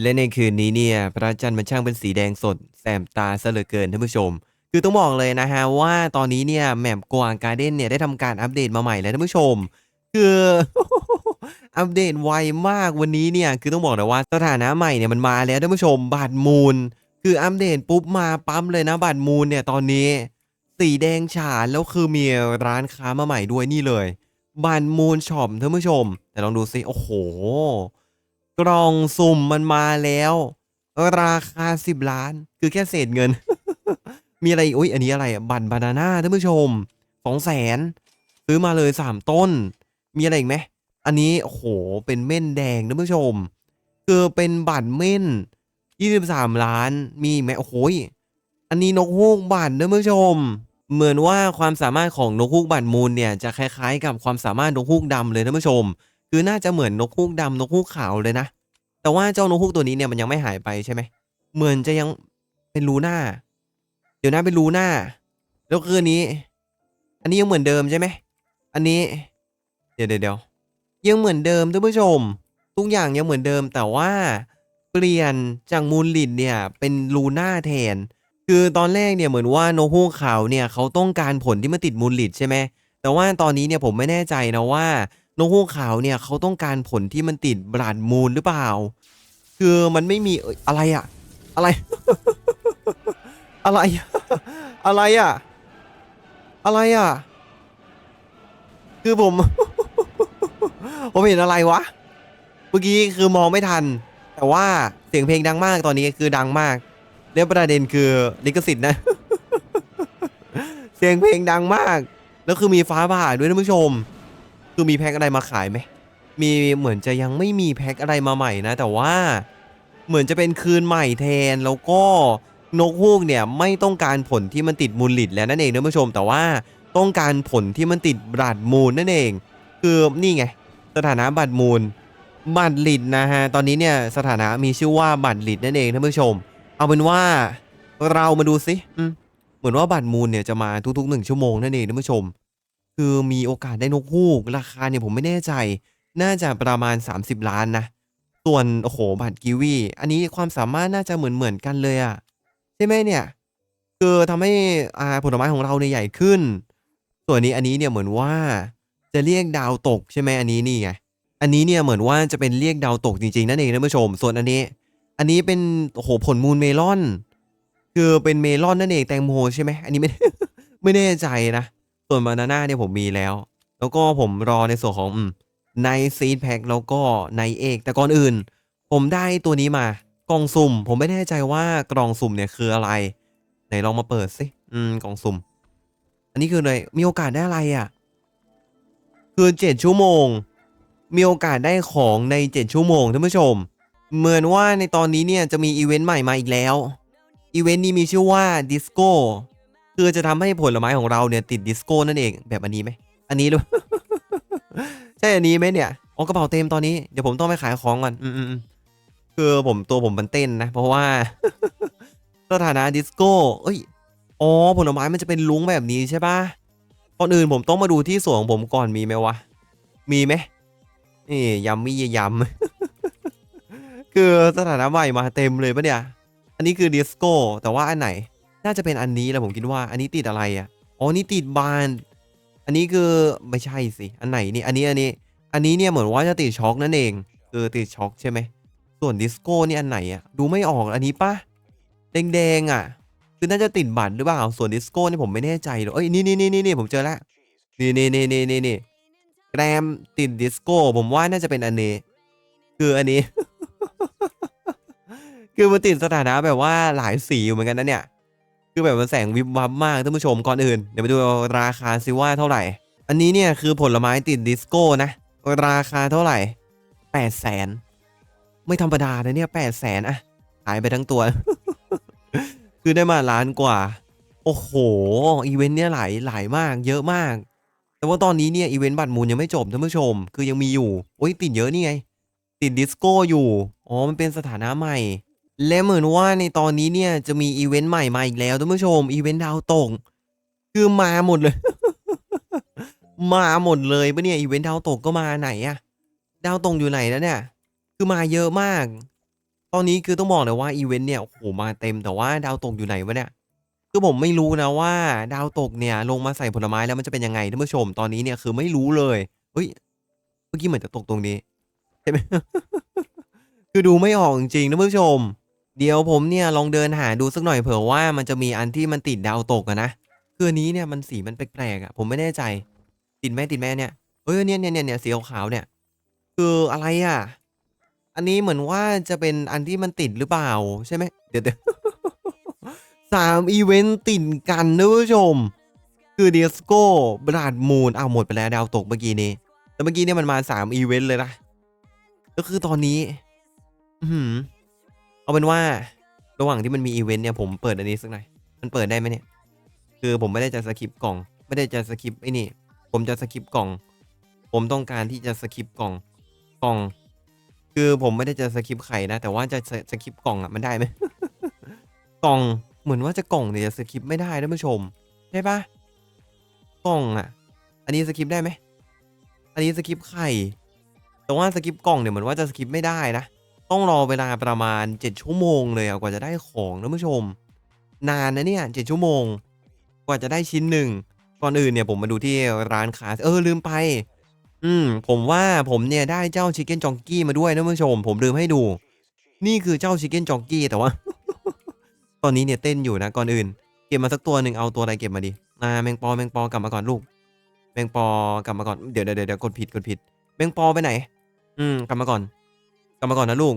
และในคืนนี้เนี่ยพระจันทร์มันช่างเป็นสีแดงสด แสบตาซะเหลือเกินท่านผู้ชม คือต้องบอกเลยนะฮะว่าตอนนี้เนี่ยแมปกวางการ์เด้นเนี่ยได้ทำการอัปเดตมาใหม่แล้วท่านผู้ชม คืออัปเดตไวมากวันนี้เนี่ยคือต้องบอกเลยว่าสถานะใหม่เนี่ยมันมาแล้วท่านผู้ชมบัตรมูล คืออัปเดตปุ๊บมาปั๊มเลยนะบัตรมูลเนี่ยตอนนี้ สีแดงฉานแล้วคือมีร้านค้ามาใหม่ด้วยนี่เลยบัตรมูลช็อปท่านผู้ชม แต่ลองดูซิโอ้โห กล่องสุ่มมันมาแล้ว ราคา10ล้าน คือแค่เศษเงิน มีอะไรอีกอุ้ยอันนี้อะไรอะบัตรบานาน่าท่านผู้ชมสองแสนซื้อมาเลย3ต้น มีอะไรอีกไหมอันนี้โหเป็นเม่นแดงท่านผู้ชม คือเป็นบัตรเม่น23ล้านมีไหมโอ้โหยอันนี้นกฮูกบัตรท่านผู้ชม เหมือนว่าความสามารถของนกฮูกบัตรมูลเนี่ยจะคล้ายๆ กับความสามารถนกฮูกดำเลยท่านผู้ชม คือน่าจะเหมือนนกฮูกดำนกฮูกขาวเลยนะ แต่ว่าเจ้านกฮูกตัวนี้เนี่ยมันยังไม่หายไปใช่ไหมเหมือนจะยังเป็นลูหน่าเดี๋ยวนะเป็นลูหน่าแล้วคืนนี้ อันนี้ยังเหมือนเดิมใช่ไหมอันนี้ เดี๋ยวเดี๋ยวยังเหมือนเดิมท่านผู้ชม ทุกอย่างยังเหมือนเดิมแต่ว่าเปลี่ยนจากมูลลิดเนี่ยเป็นลูน่าแทน คือตอนแรกเนี่ยเหมือนว่านกฮูกขาวเนี่ยเขาต้องการผลที่มาติดมูลลิดใช่ไหมแต่ว่าตอนนี้เนี่ยผมไม่แน่ใจนะว่า นกฮูกขาวเนี่ยเขาต้องการผลที่มันติดบราดมูลหรือเปล่า คือมันไม่มีอะไรอะอะไร อะไรอะอะไรอะอะไรอะคือผม ผมเห็นอะไรวะ เมื่อกี้คือมองไม่ทัน แต่ว่าเสียงเพลงดังมากตอนนี้คือดังมากแล้วประเด็นคือลิขสิทธิ์นะ เสียงเพลงดังมาก แล้วคือมีฟ้าผ่าด้วยท่านผู้ชม คือมีแพ็คอะไรมาขายไหมมีเหมือนจะยังไม่มีแพ็คอะไรมาใหม่นะ แต่ว่าเหมือนจะเป็นคืนใหม่แทนแล้วก็นกฮูกเนี่ยไม่ต้องการผลที่มันติดมูลลิดแล้วนั่นเองท่านผู้ชม แต่ว่าต้องการผลที่มันติดบลัดมูลนั่นเอง คือนี่ไง สถานะบัตรมูล บัตรลิดนะฮะตอนนี้เนี่ยสถานะมีชื่อว่าบัตรลิดนั่นเองท่านผู้ชม เอาเป็นว่าเรามาดูสิเหมือนว่าบัตรมูลเนี่ยจะมาทุกๆหนึ่งชั่วโมงนั่นเองท่านผู้ชม คือมีโอกาสได้นกฮูก ราคาเนี่ยผมไม่แน่ใจ น่าจะประมาณ 30 ล้านนะ ส่วนโอ้โหบัตรกิวีอันนี้ความสามารถน่าจะเหมือนเหมือนกันเลยอะใช่ไหมเนี่ยคือทำให้อ่าผลไม้ของเราเนี่ยใหญ่ขึ้น ส่วนนี้อันนี้เนี่ยเหมือนว่าจะเรียกดาวตกใช่ไหมอันนี้นี่ไงอันนี้เนี่ยเหมือนว่าจะเป็นเรียกดาวตกจริงๆนั่นเองท่านผู้ชม ส่วนอันนี้ อันนี้เป็นโอ้โหผลมูลเมลอน คือเป็นเมลอนนั่นเองแตงโมใช่ไหมอันนี้ไม่ไม่แน่ใจนะ ส่วนบานาน่าเนี่ยผมมีแล้ว แล้วก็ผมรอในส่วนของในซีดแพ็คแล้วก็ในเอก แต่ก่อนอื่น ผมได้ตัวนี้มากล่องสุ่ม ผมไม่แน่ใจว่ากล่องสุ่มเนี่ยคืออะไร ไหนลองมาเปิดสิอืมกล่องสุ่ม อันนี้คืออะไรมีโอกาสได้อะไรอะ คือเจ็ดชั่วโมง มีโอกาสได้ของในเจ็ดชั่วโมงท่านผู้ชม เหมือนว่าในตอนนี้เนี่ยจะมีอีเวนต์ใหม่มาอีกแล้วอีเวนต์นี้มีชื่อว่าดิสโก้ คือจะทำให้ผลไม้ของเราเนี่ยติดดิสโก้นั่นเองแบบอันนี้ไหมอันนี้หรือใช่อันนี้ไหมเนี่ยอ๋อกระเป๋าเต็มตอนนี้เดี๋ยวผมต้องไปขายของก่อนอืมอืมอืมคือผมตัวผมมันเต้นนะ เพราะว่าสถานะดิสโก้เอ้ยอ๋อผลไม้มันจะเป็นลุ้งแบบนี้ใช่ปะก่อนอื่นผมต้องมาดูที่สวนของผมก่อนมีไหมวะมีไหมนี่ยำมี่ยำคือสถานะใหม่มาเต็มเลยปะเนี่ย อันนี้คือดิสโก้แต่ว่าอันไหน น่าจะเป็นอันนี้แหละผมคิดว่า อันนี้ติดอะไรอะอ๋อนี่ติดบาน อันนี้คือไม่ใช่สิอันไหนนี่อันนี้อันนี้ อันนี้เนี่ยเหมือนว่าจะติดช็อคนั่นเองคือติดช็อคใช่ไหมส่วนดิสโก้นี่อันไหนอะดูไม่ออกอันนี้ปะแดงๆอะ คือน่าจะติดบัตรหรือเปล่าส่วนดิสโก้นี่ผมไม่แน่ใจเลยเอ้ยนี่นี่นี่นี่นี่ผมเจอแล้วนี่นี่นี่นี่นี่นี่แกรมติดดิสโก้ผมว่าน่าจะเป็นอันนี้คืออันนี้ คือมันติดสถานะแบบว่าหลายสีอยู่เหมือนกันนะเนี่ย คือแบบมันแสงวิบวับมากท่านผู้ชมก่อนอื่นเดี๋ยวไปดูราคาซิว่าเท่าไหร่ อันนี้เนี่ยคือผลไม้ติดดิสโก้นะ ราคาเท่าไหร่แปดแสนไม่ธรรมดานะเนี่ยแปดแสนอะหายไปทั้งตัว คือได้มาล้านกว่า โอ้โห อีเวนต์เนี่ยหลายหลายมาก เยอะมาก แต่ว่าตอนนี้เนี่ยอีเวนต์บัตรมูลยังไม่จบท่านผู้ชม คือยังมีอยู่ โอ้ยติดเยอะนี่ไง ติดดิสโก้อยู่ อ๋อ มันเป็นสถานะใหม่ และเหมือนว่าในตอนนี้เนี่ยจะมีอีเวนต์ใหม่มาอีกแล้วท่านผู้ชม อีเวนต์ดาวตก คือมาหมดเลย มาหมดเลยปะเนี่ยอีเวนต์ดาวตกก็มาไหนอะดาวตกอยู่ไหนแล้วเนี่ย คือมาเยอะมาก ตอนนี้คือต้องบอกเลยว่าอีเวนต์เนี่ยโอ้โหมาเต็มแต่ว่าดาวตกอยู่ไหนวะเนี่ยคือผมไม่รู้นะว่า ดาวตกเนี่ย ลงมาใส่ผลไม้แล้วมันจะเป็นยังไงท่านผู้ชมตอนนี้เนี่ยคือไม่รู้เลยเฮ้ยเมื่อกี้เหมือนจะตกตรงนี้ใช่ไหมคือดูไม่ออกจริงๆท่านผู้ชม เดี๋ยวผมเนี่ยลองเดินหาดูสักหน่อยเผื่อว่ามันจะมีอันที่มันติดดาวตกอะนะคืออันนี้เนี่ยมันสีมันแปลกๆอะผมไม่แน่ใจ ติดไหมติดไหมเนี่ยเฮ้ยเนี่ยเนี่ยเนี่ยเนี่ยสีขาวๆเนี่ยคืออะไรอะอันนี้เหมือนว่าจะเป็นอันที่มันติดหรือเปล่าใช่ไหมเดี๋ยวเดี๋ยวสามอีเวนต์ติดกันนะผู้ชม คือเดียสโก้บราดมูนเอาหมดไปแล้วดาวตกเมื่อกี้นี้แต่เมื่อกี้เนี่ยมันมาสามอีเวนต์เลยนะก็คือตอนนี้ อือหือ เอาเป็นว่าระหว่างที่มันมีอีเวนต์เนี่ยผมเปิดอันนี้สักหน่อย มันเปิดได้ไหมเนี่ย คือผมไม่ได้จะสคิปกล่อง ไม่ได้จะสคิปไอ้นี่ ผมจะสคิปกล่อง ผมต้องการที่จะสคิปกล่องกล่อง คือผมไม่ได้จะสคิปไข่นะ แต่ว่าจะสสคิปกล่องอะมันได้ไหมกล่องเหมือนว่าจะกล่องเนี่ยจะสคิปไม่ได้ท่านผู้ชมใช่ปะกล่องอะ อันนี้สคิปได้ไหมอันนี้สคิปไข่แต่ว่าสคิปกล่องเนี่ยเหมือนว่าจะสคิปไม่ได้นะ ต้องรอเวลาประมาณ 7 ชั่วโมงเลยอะกว่าจะได้ของท่านผู้ชม นานนะเนี่ย7ชั่วโมง กว่าจะได้ชิ้นหนึ่งก่อนอื่นเนี่ยผมมาดูที่ร้านค้าเออลืมไป อืม ผมว่าผมเนี่ยได้เจ้าชิคเก้นจองกี้มาด้วยนะท่านผู้ชม ผมลืมให้ดู นี่คือเจ้าชิคเก้นจองกี้แต่ว่า ตอนนี้เนี่ยเต้นอยู่นะก่อนอื่น เก็บมาสักตัวหนึ่งเอาตัวอะไรเก็บมาดิอ่าแมงปอแมงปอกลับมาก่อนลูก แมงปอกลับมาก่อนเดี๋ยวเดี๋ยวเดี๋ยวกดผิดกดผิด แมงปอไปไหน อืมกลับมาก่อน กลับมาก่อนนะลูก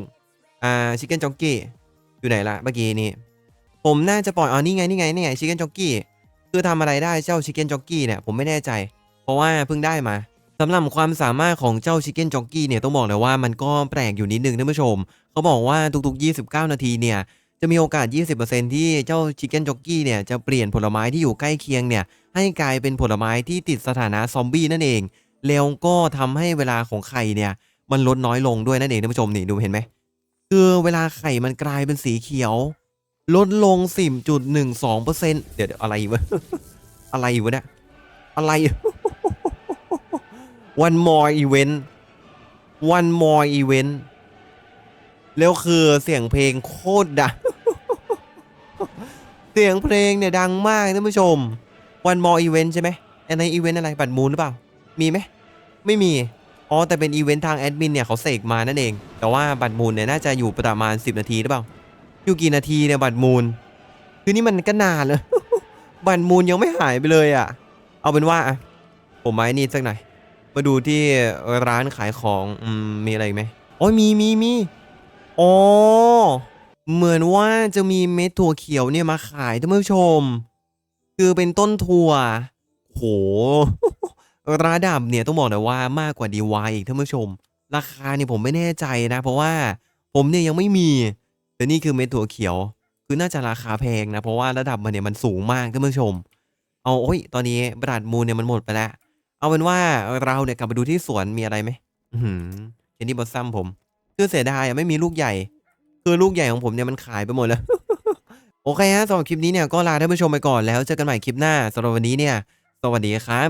อ่าชิคเก้นจองกี้อยู่ไหนละเมื่อกี้นี่ ผมน่าจะปล่อยอ๋อนี่ไงนี่ไงนี่ไงชิคเก้นจ็อกกี้คือทำอะไรได้เจ้าชิคเก้นจ็อกกี้เนี่ยผมไม่แน่ใจ เพราะว่าเพิ่งได้มาสำหรับความสามารถของเจ้าชิคเก้นจ็อกกี้เนี่ยต้องบอกเลยว่ามันก็แปลกอยู่นิดนึงท่านผู้ชม เขาบอกว่าทุกๆ 29 นาทีเนี่ยจะมีโอกาส 20%ที่เจ้าชิคเก้นจ็อกกี้เนี่ยจะเปลี่ยนผลไม้ที่อยู่ใกล้เคียงเนี่ยให้กลายเป็นผลไม้ที่ติดสถานะซอมบี้นั่นเอง แล้วก็ทำให้เวลาของไข่เนี่ย มันลดน้อยลงด้วยนั่นเองท่านผู้ชมนี่ดูเห็นไหมคือเวลาไข่มันกลายเป็นสีเขียว ลดลง 10.12%เดี๋ยวเดี๋ยวอะไรวะอะไรวะเนี่ยอะไร one more event one more event แล้วคือเสียงเพลงโคตรดัง เสียงเพลงเนี่ยดังมากท่านผู้ชม one more event ใช่ไหมอันในอีเวนต์อะไรบัตรมูลหรือเปล่า มีไหม ไม่มี อ๋อแต่เป็นอีเวนต์ทางแอดมินเนี่ยเขาเสกมานั่นเอง แต่ว่าบัตรมูลเนี่ยน่าจะอยู่ประมาณ 10 นาทีหรือเปล่า อยู่กี่นาทีเนี่ยบัตรมูล คือนี่มันก็นานเลยบัตรมูลยังไม่หายไปเลยอะ เอาเป็นว่าอะผมไม้นี่สักหน่อย มาดูที่ร้านขายของอมมีอะไรไหมโอ้ยมีมีมีอ๋อเหมือนว่าจะมีเม็ดถั่วเขียวเนี่ยมาขายท่านผู้ชม คือเป็นต้นถั่วโห ระดับเนี่ยต้องบอกเลยว่ามากกว่าดีวายอีกท่านผู้ชม ราคาเนี่ยผมไม่แน่ใจนะ เพราะว่าผมเนี่ยยังไม่มีแต่นี่คือเม็ดถั่วเขียว คือน่าจะราคาแพงนะ เพราะว่าระดับมันเนี่ยมันสูงมากท่านผู้ชม เอาโอ้ยตอนนี้บราดมูลเนี่ยมันหมดไปแล้ว เอาเป็นว่าเราเนี่ยกลับมาดูที่สวนมีอะไรไหมอือหือเจนนี่บอสซัมผมคือเสียดายไม่มีลูกใหญ่ คือลูกใหญ่ของผมเนี่ยมันขายไปหมดแล้วโอเคฮะสำหรับคลิปนี้เนี่ยก็ลาท่านผู้ชมไปก่อนแล้วเจอกันใหม่คลิปหน้าสำหรับวันนี้เนี่ย สวัสดีครับ